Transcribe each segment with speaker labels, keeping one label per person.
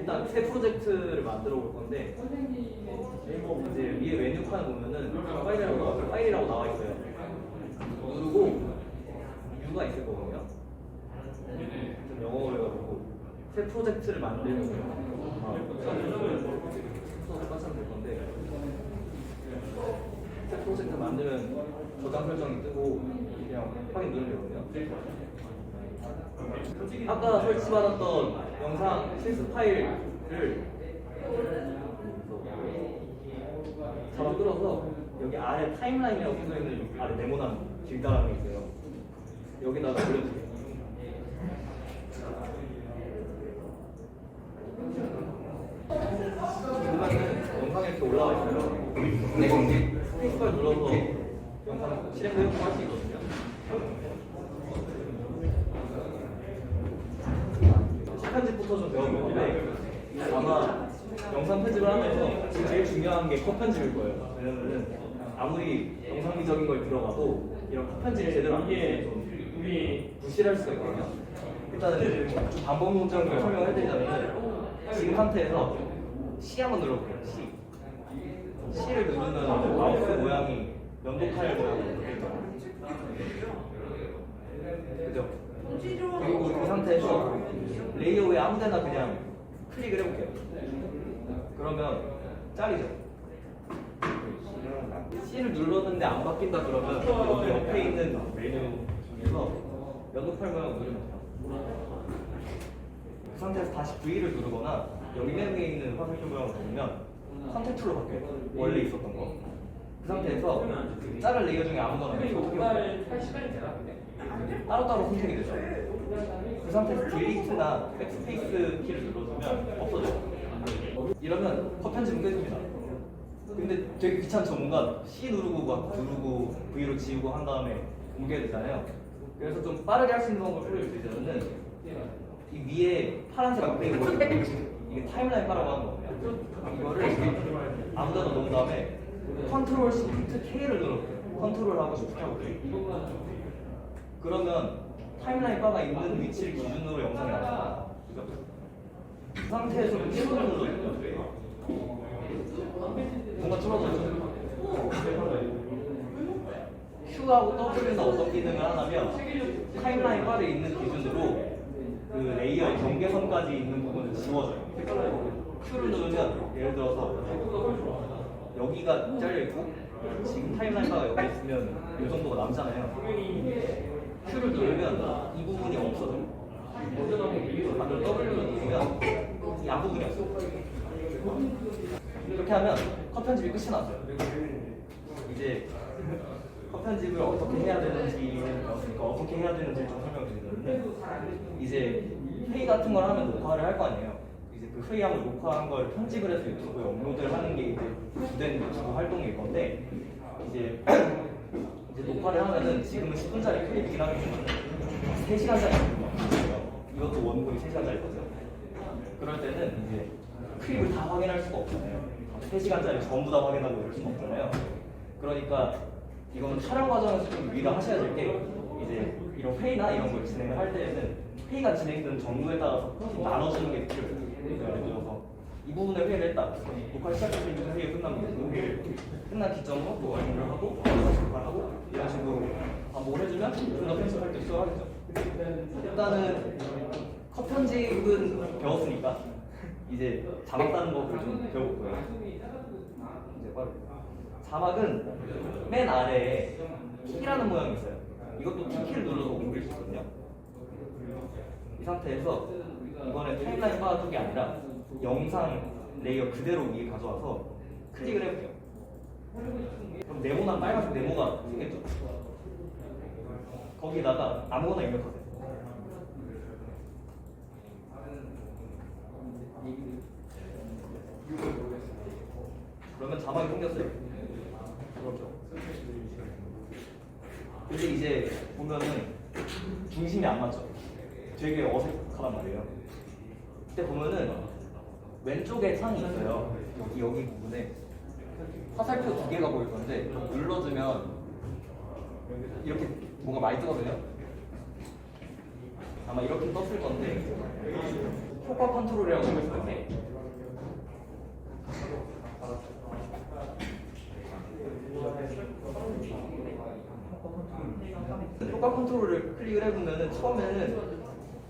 Speaker 1: 일단 새 프로젝트를 만들어 볼 건데 이제 위에 메뉴판을 보면은 파일이라고, 파일이라고 나와 있어요. 누르고 U가 있을 거거든요. 좀 영어로 해가지고 새 프로젝트를 만들면 아, 수업을 빠지면 될 건데 새 프로젝트 만들면 저장 설정이 뜨고 그냥 확인 누르면 되거든요. 아까 설치받았던 영상 실습 파일을 잡아 끌어서 여기 아래 타임라인이라고 써 있는 아래 네모난 길다란 게 있어요. 여기다가 올려주세요. 이렇게 올라와 있어요. 네, 스페이스바를 눌러서 영상 실행 해볼 수 있거든요. 편집부터 좀 배워보는데 아마 영상 편집을 하면서 지금 제일 중요한 게 컷 편집일 거예요. 왜냐면은 아무리 영상미적인 걸 들어가도 이런 컷 편집을 제대로 안 하면 좀 우리 무시할 수가 있거든요. 일단은 좀 방법 문제를 설명을 해드리자면 지금 상태에서 C 한번 눌러볼게요. C. C를 누르면 마우스 모양이 면도 파일 모양으로 되어 있잖아요. 그죠? 그리고 그 상태에서 레이어에 아무데나 그냥 클릭을 해볼게요. 그러면 짤이죠. C를 눌렀는데 안 바뀐다 그러면 여기 옆에 있는 메뉴 중에서 면도팔 모양 누르면 돼요. 그 상태에서 다시 V를 누르거나 여기 맨 위에 있는 화살표 모양을 누르면 컨택트로 바뀌어요. 원래 있었던 거. 그 상태에서 짤을 레이어 중에 아무거나 어떻게 볼까요? 따로따로 선택이 되죠. 그 상태에서 딜리트나 백스페이스 키를 눌러주면 없어져요. 이러면 컷 편집은 끝입니다. 근데 되게 귀찮죠. 뭔가 C 누르고 막 누르고 V로 지우고 한 다음에 옮겨야 되잖아요. 그래서 좀 빠르게 할 수 있는 방법을 알려드리자면은 이 위에 파란색 앞에 있는 거 이게 타임라인 바라고 하는 거거든요. 이거를 아무데나 놓은 다음에 컨트롤 시프트 K를 눌러볼게요. 컨트롤하고 시프트 하고. 그러면 타임라인 바가 있는 위치를 기준으로 영상이 나와요. 그 상태에서 Q를 눌러요. 뭔가 줄어들죠. Q하고 W에서 어떤 기능을 하냐면 타임라인 바에 있는 기준으로 그 레이어의 경계선까지 있는 부분을 지워줘요. Q를 누르면 예를 들어서 여기가 잘려 있고 지금 타임라인 바가 여기 있으면 이 정도가 남잖아요. Q를 누르면 이 부분이 없어져요. 반대로 W를 누르면 이 앞부분이 없어요. 이렇게 하면 컷 편집이 끝이 났어요. 이제 컷 편집을 어떻게 해야 되는지는 배웠으니까 어떻게 해야 되는지 좀 설명드리는데 이제 회의 같은 걸 하면 녹화를 할 거 아니에요. 이제 그 회의하고 녹화한 걸 편집을 해서 유튜브에 업로드를 하는 게 이제 주된 유튜브 활동일 건데 이제 녹화를 하면은 지금은 10분짜리 클립이긴 하겠지만 3시간짜리 있어요. 이것도 원본이 3시간짜리거든요. 그럴 때는 이제 클립을 다 확인할 수가 없잖아요. 3시간짜리 전부 다 확인하고 이럴 수는 없잖아요. 그러니까 이거는 촬영 과정에서 좀 유의를 하셔야 될 게 이제 이런 회의나 이런 걸 진행을 할 때에는 회의가 진행되는 정도에 따라서 좀 나눠주는 게 필요해요. 이 부분을 회의를 했다. 녹화 시작해서 이 회의가 끝나면 끝난 기점으로 또 완료를 하고 녹화를 하고 이런 식으로 반복을 해주면 좀더 편집할 때 수월하겠죠. 일단은 컷 편집은 배웠으니까 이제 자막 따는 법을 좀 배워볼 거예요. 이제 빠르게. 자막은 맨 아래에 키라는 모양이 있어요. 이것도 T키를 눌러서 옮길 수 있거든요. 이 상태에서 이번에 타임라인 바 쪽이 아니라 영상 레이어 그대로 위에 가져와서 클릭을 해볼게요. 그럼 네모난 빨간색 네모가 생겼죠. 거기다가 아무거나 입력하세요. 그러면 자막이 생겼어요. 그렇죠. 근데 이제 보면은 중심이 안 맞죠. 되게 어색하단 말이에요. 그때 보면은 왼쪽에 창이 있어요. 여기 여기 부분에 화살표 두 개가 보일 건데 눌러주면 이렇게 뭔가 많이 뜨거든요. 아마 이렇게 떴을 건데 효과 컨트롤이라고 있는데 효과 컨트롤을 클릭을 해보면은 처음에는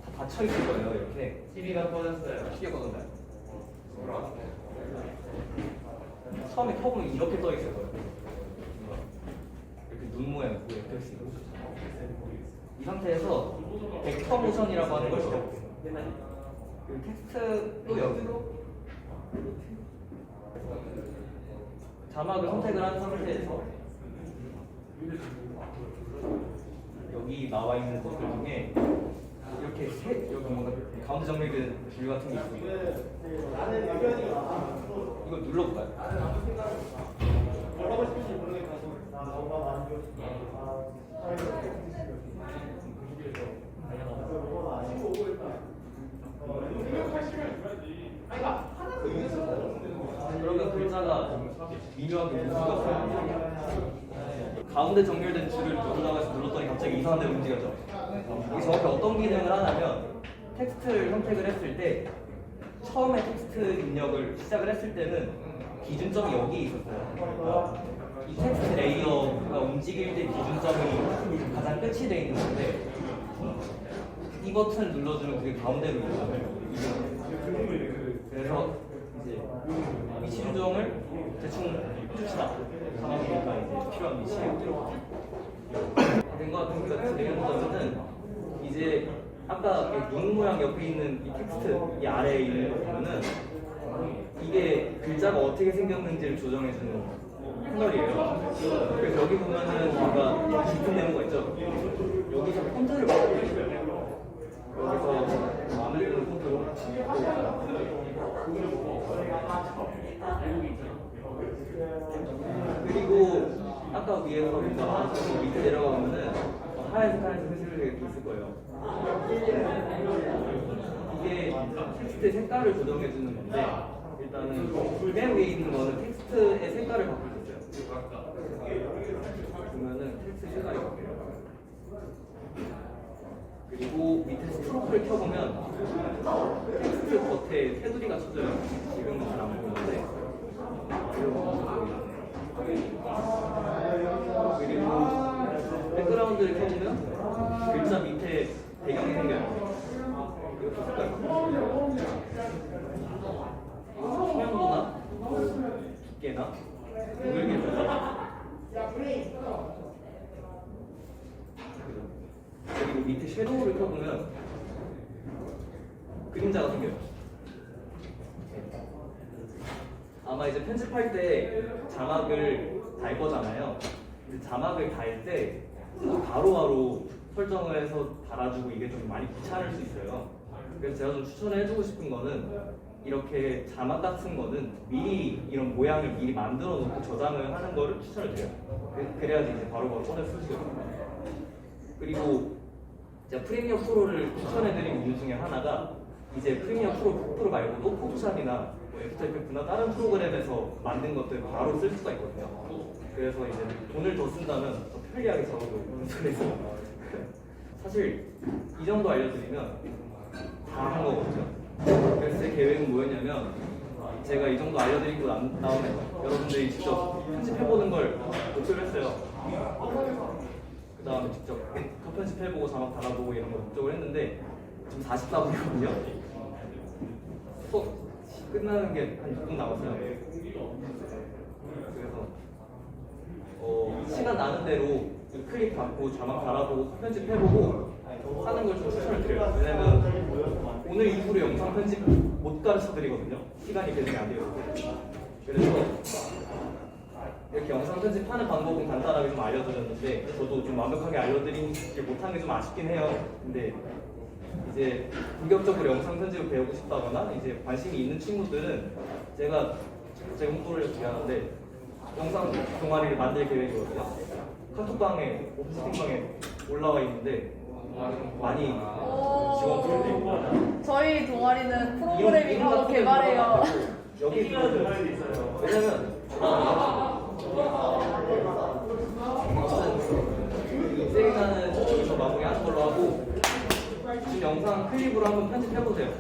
Speaker 1: 다 닫혀 있을 거예요 이렇게
Speaker 2: TV가 꺼졌어요.
Speaker 1: 시계 꺼졌나요? 처음에 켜보면 이렇게 떠 있을 거예요. 이렇게 눈 모양 이렇게 떠 거예요 이 상태에서 벡터 모션이라고 하는 걸 써요. 그 텍스트도 여기로 자막을 선택을 한 상태에서 여기 나와 있는 것들 중에 이렇게 세, 여기 뭔가 가운데 정리된 줄 같은 게 있어요. 이거 눌러볼까요? 그러면 글자가 미묘하게 움직였어요. 가운데 정렬된 줄을 누르다가 눌렀더니 갑자기 이상한 데로 움직여져. 이게 정확히 어떤 기능을 하냐면 텍스트를 선택을 했을 때 처음에 텍스트 입력을 시작을 했을 때는 기준점이 여기 있었어요. 이 텍스트 레이어가 움직일 때 기준점이 가장 끝이 돼 있는 건데 이 버튼을 눌러주면 그게 가운데로 이동해요. 그래서 이제 위치 조정을 대충 해줍시다. 상황이니까 필요한 위치에 된 것 같으니까 내려놓자면은 이제 아까 그눈 모양 옆에 있는 이 텍스트 이 아래에 있는 거 보면은 이게 글자가 어떻게 생겼는지를 조정해주는 패널이에요. 그래서 여기 보면은 뭔가 깊은 내용가 있죠. 여기서 폰트를 있어요. 여기서 마음에 드는 폰트로 그리고 아까 위에서 밑에 내려가 보면은 하얀색 하얀색 이 이렇게 있을 거예요. 이게 텍스트의 색깔을 조정해 주는 건데 일단은 맨 위에 있는 거는 텍스트의 색깔을 바꿀 수 있어요. 보면은 텍스트 색깔이 바뀌어요. 그리고 밑에 스트로크를 켜보면 텍스트 겉에 테두리가 쳐져요. 지금은 잘안 보이는데 그리고 백그라운드를 켜보면 글자 밑에 배경이 생겨요. 투명도나 두께나 둥글게 그리고 밑에 섀도우를 켜보면 그림자가 생겨요. 아마 이제 편집할 때 자막을 달 거잖아요. 근데 자막을 달 때 바로바로 설정을 해서 달아주고 이게 좀 많이 귀찮을 수 있어요. 그래서 제가 좀 추천을 해주고 싶은 거는 이렇게 자막 같은 거는 미리 이런 모양을 미리 만들어 놓고 저장을 하는 거를 추천을 드려요. 그- 그래야지 이제 바로바로 꺼내 있어요. 그리고 제가 프리미어 프로를 추천해드린 이유 중에 하나가 이제 프리미어 프로 프로 말고도 포토샵이나 뭐 애프터 이펙트나 다른 프로그램에서 만든 것들 바로 쓸 수가 있거든요. 그래서 이제 돈을 더 쓴다면 더 편리하게 작업을 그래서 사실 이 정도 알려드리면 다 한 거거든요. 그래서 제 계획은 뭐였냐면 제가 이 정도 알려드리고 난 다음에 여러분들이 직접 편집해보는 걸 목표로 했어요. 그 다음에 직접 컷 편집해보고 자막 달아보고 이런 걸 목적으로 했는데 지금 44분이거든요. 수업 끝나는 게 한 6분 남았어요. 그래서 어, 시간 나는 대로 클릭 받고 자막 달아보고 컷 편집해보고 하는 걸좀 추천을 드려요. 왜냐면 오늘 이후로 영상 편집 못 가르쳐 드리거든요. 시간이 배정이 안 돼요. 그래서 이렇게 영상 편집하는 방법은 간단하게 좀 알려드렸는데 저도 좀 완벽하게 알려드리지 못한 게 좀 아쉽긴 해요. 근데 이제 본격적으로 영상 편집을 배우고 싶다거나 이제 관심이 있는 친구들은 제가 제가 홍보를 드리는데 영상 동아리를 만들 계획이거든요. 카톡방에 오피스팅방에 올라와 있는데 많이 지원 부탁드립니다.
Speaker 3: 저희 동아리는 프로그래밍하고 개발해요.
Speaker 1: 거 여기 들어도 왜냐면 세이사는 저쪽에서 마무리하는 걸로 하고 지금 영상 클립으로 한번 편집해보세요.